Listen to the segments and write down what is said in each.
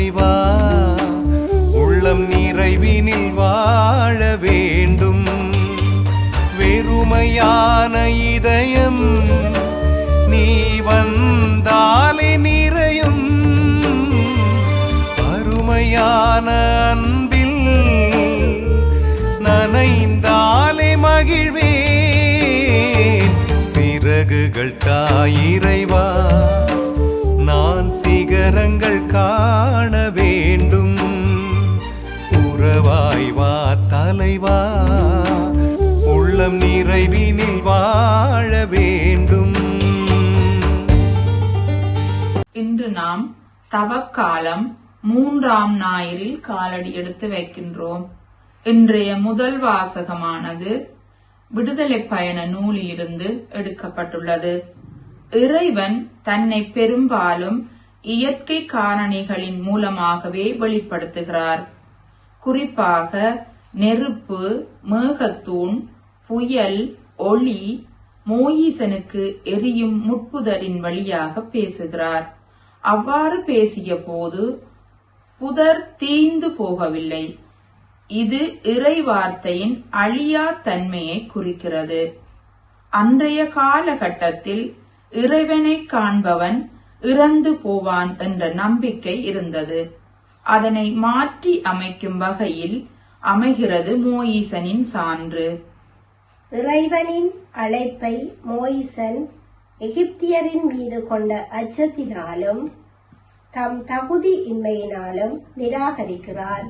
தலைவா உள்ளம் நிறைவினில் வாழ வேண்டும். வெறுமையான இதயம் நீ வந்தாலே நிறையும். அருமையான அன்பில் நனைந்தாலே மகிழ்வேன். சிறகுகள் தாயிறைவா கரங்கள் காண வேண்டும். உறவாய் வா தலைவா. உள்ளம் நிறைவினில் வாழ வேண்டும். இன்று நாம் தவக்காலம் மூன்றாம் ஞாயிறில் காலடி எடுத்து வைக்கின்றோம். இன்றைய முதல் வாசகமானது விடுதலை பயண நூலிலிருந்து எடுக்கப்பட்டுள்ளது. இறைவன் தன்னை பெரும்பாலும் இயற்கை காரணிகளின் மூலமாகவே வெளிப்படுத்துகிறார். குறிப்பாக நெருப்பு மேகத்தூண் புயல் ஒளி மோயிசனுக்கு எரியும் முட்புதரின் வழியாக பேசுகிறார். அவ்வாறு பேசிய போது புதர் தீந்து போகவில்லை. இது இறை வார்த்தையின் அழியா தன்மையை குறிக்கிறது. அன்றைய காலகட்டத்தில் இறைவனை காண்பவன் இறந்து போவான் என்ற நம்பிக்கை இருந்தது. அதனை மாற்றி அமைக்கும் வகையில் அமைகிறது மோயிசனின் சான்று. இறைவனின் அழைப்பை மோயிசன் எகிப்தியரின் மீது கொண்ட அச்சத்தினாலும் தம் தகுதி இன்மையினாலும் நிராகரிக்கிறார்.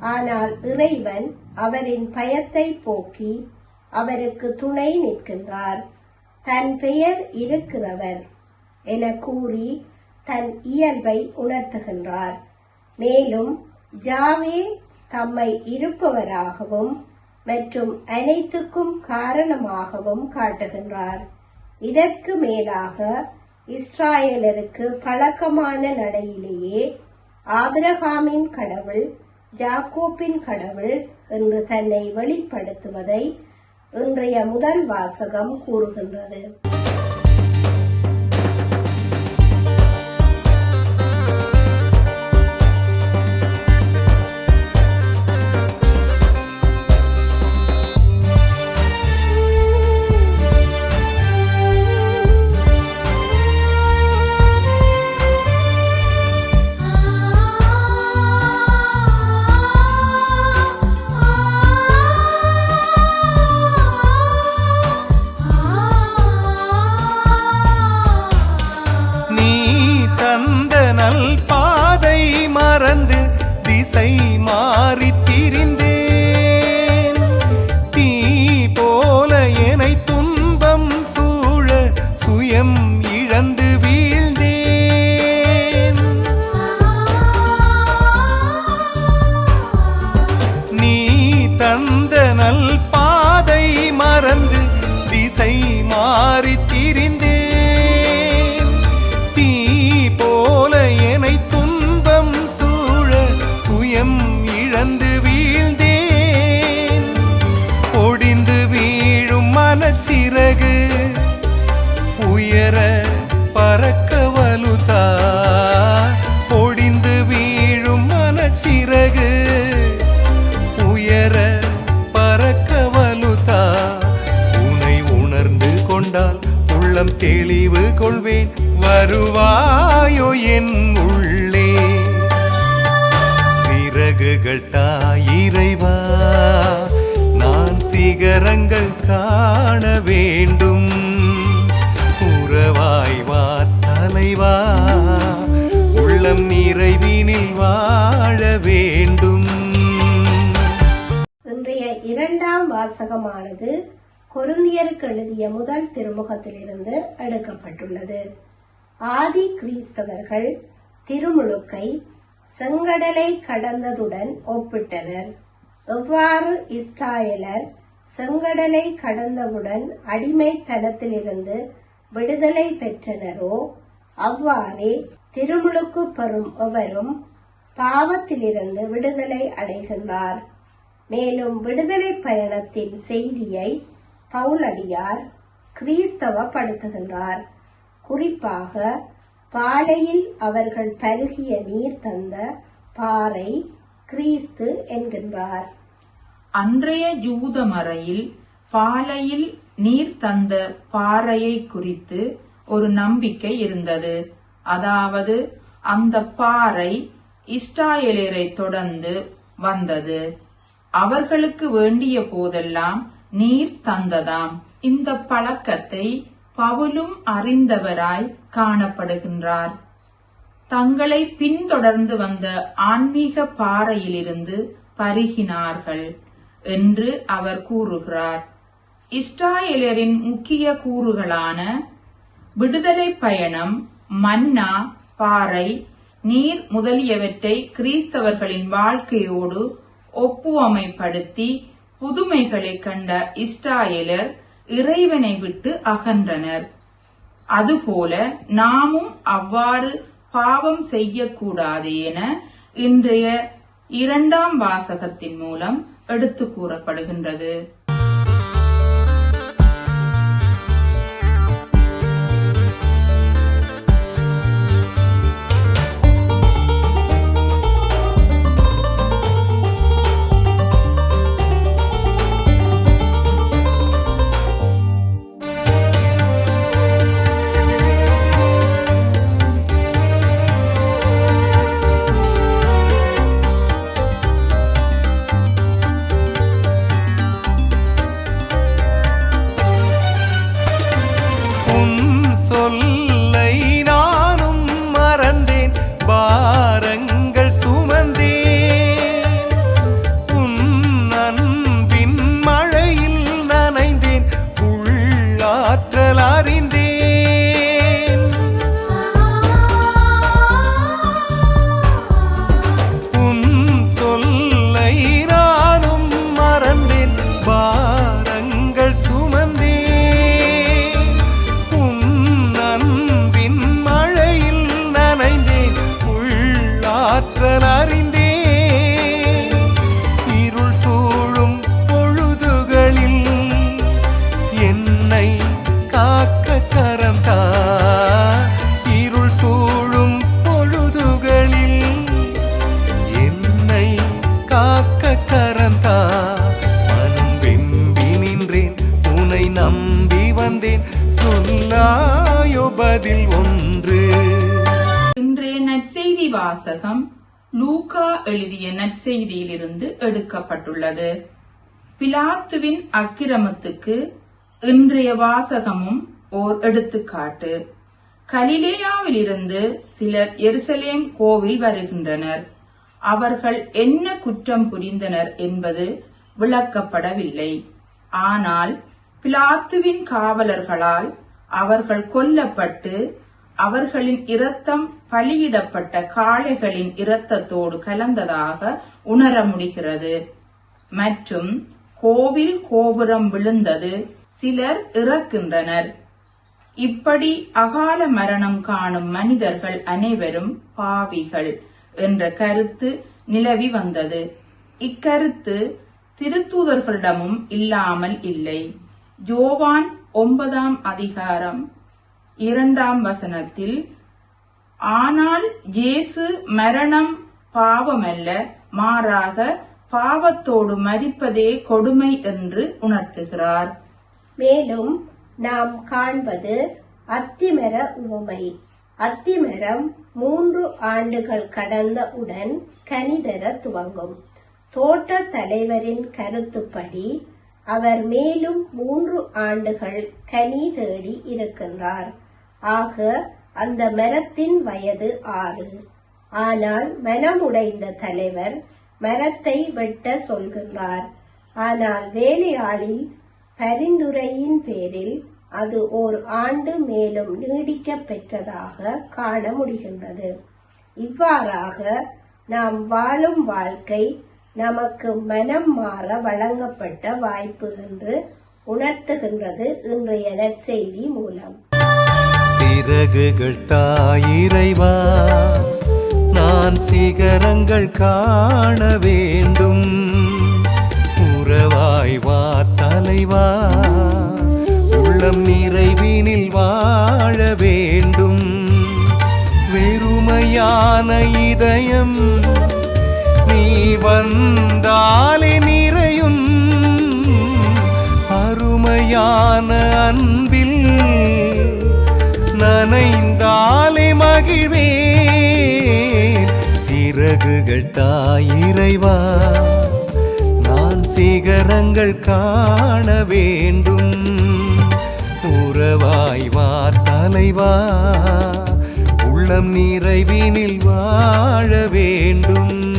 ஆனால் இறைவன் அவரின் பயத்தை போக்கி அவருக்கு துணை நிற்கின்றார். தன் பெயர் இருக்கிறவர். என கூறி தன் இயல்பை உணர்த்துகின்றார். மேலும் ஜாவே தம்மை இருப்பவராகவும் மற்றும் அனைத்துக்கும் காரணமாகவும் காட்டுகின்றார். இதற்கு மேலாக இஸ்ராயலருக்கு பழக்கமான நடையிலேயே ஆபிரகாமின் கடவுள் ஜாக்கோப்பின் கடவுள் என்று தன்னை வெளிப்படுத்துவதை இன்றைய முதல் வாசகம் கூறுகின்றது. எம் இழந்து கொள்வேன் வருவாயோ என் உள்ளே. சிறகுகள் தாயிறைவா நான் சிகரங்கள் காண வேண்டும். உறவாய் வா தலைவா உள்ளம் நிறைவினில் வாழ வேண்டும். இன்றைய இரண்டாம் வாசகமானது கொருந்தியருக்கு எழுதிய முதல் திருமுகத்திலிருந்து எடுக்கப்பட்டுள்ளது. ஆதி கிறிஸ்தவர்கள் திருமுழுக்கை செங்கடலை கடந்ததுடன் ஒப்பிட்டனர். எவ்வாறு இஸ்ராயலர் செங்கடலை கடந்தவுடன் அடிமைத்தனத்திலிருந்து விடுதலை பெற்றனரோ அவ்வாறே திருமுழுக்கு பெறும் எவரும் பாவத்திலிருந்து விடுதலை அடைகின்றார். மேலும் விடுதலை பயணத்தின் செய்தியை பவுலடியார் கிறிஸ்தவப்படுத்துகின்றார். குறிப்பாக பாலையில் அவர்கள் பருகிய நீர் தந்த பாறை கிறிஸ்து என்கின்றார். அன்றைய யூத மறையில் பாலையில் நீர் தந்த பாறையை குறித்து ஒரு நம்பிக்கை இருந்தது. அதாவது அந்த பாறை இஸ்ராயலரை தொடர்ந்து வந்தது. அவர்களுக்கு வேண்டிய போதெல்லாம் நீர் தந்ததாம். இந்த பழக்கத்தை பவுலும் அறிந்தவராய் காணப்படுகின்றார். தங்களை பின்தொடர்ந்து வந்த ஆன்மீக பாறையிலிருந்து பருகினார்கள் என்று அவர் கூறுகிறார். இஸ்ராயலரின் முக்கிய கூறுகளான விடுதலை பயணம் மன்னா பாறை நீர் முதலியவற்றை கிறிஸ்தவர்களின் வாழ்க்கையோடு ஒப்புவமைப்படுத்தி புதுமைகளை கண்ட இஸ்ராயலர் இறைவனை விட்டு அகன்றனர். அதுபோல நாமும் அவ்வாறு பாவம் செய்யக்கூடாது என இன்றைய இரண்டாம் வாசகத்தின் மூலம் எடுத்து கூறப்படுகின்றது. வாசகம் லூகா எழுதிய நற்செய்தியிலிருந்து எடுக்கப்பட்டுள்ளது. பிலாத்துவின் அக்கிரமத்துக்கு இன்றைய வாசகமும் ஓர் எடுத்துக்காட்டு. கலிலேயாவிலிருந்து சிலர் எருசலேம் கோவில் வருகின்றனர். அவர்கள் என்ன குற்றம் புரிந்தனர் என்பது விளக்கப்படவில்லை. ஆனால் பிலாத்துவின் காவலர்களால் அவர்கள் கொல்லப்பட்டு அவர்களின் இரத்தம் பலியிடப்பட்ட காளைகளின் இரத்தத்தோடு கலந்ததாக உணர முடிகிறது. மற்றும் கோவில் கோபுரம் விழுந்தது. சிலர் இறக்கின்றனர். இப்படி அகால மரணம் காணும் மனிதர்கள் அனைவரும் பாவிகள் என்ற கருத்து நிலவி வந்தது. இக்கருத்து திருத்தூதர்களிடமும் இல்லாமல் இல்லை. ஜோவான் ஒன்பதாம் அதிகாரம் இரண்டாம் வசனத்தில் ஆனால் இயேசு மரணம் பாவமல்ல மாறாக பாவத்தோடு மறிப்பதே கொடுமை என்று உணர்த்துகிறார். மேலும் நாம் காண்பது அத்திமர உவமை. அத்திமரம் மூன்று ஆண்டுகள் கடந்த உடன் கனிதர துவங்கும். தோட்ட தலைவரின் கருத்துப்படி அவர் மேலும் மூன்று ஆண்டுகள் கனி தேடி இருக்கின்றார். ஆக அந்த மரத்தின் வயது ஆறு. ஆனால் மனமுடைந்த தலைவர் மரத்தை வெட்ட சொல்கின்றார். ஆனால் வேலையாளின் பரிந்துரையின் பேரில் அது ஓர் ஆண்டு மேலும் நீடிக்க பெற்றதாக காண முடிகின்றது. இவ்வாறாக நாம் வாழும் வாழ்க்கை நமக்கு மனம் மாற வழங்கப்பட்ட வாய்ப்பு என்று உணர்த்துகின்றது இன்றைய நற்செய்தி மூலம். சிறகுகள் தாயிறைவா நான் சிகரங்கள் காண வேண்டும். உறவாய் வா தலைவா உள்ளம் நிறைவினில் வாழ வேண்டும். வெறுமையான இதயம் நீ வந்தாலே நிறையும். அருமையான அன்பில் நனைந்தாலே மகிழ்வேன். சிறகுகள் தாயிறைவா நான் சிகரங்கள் காண வேண்டும். உறவாய் வா தலைவா உள்ளம் நிறைவினில் வாழ வேண்டும்.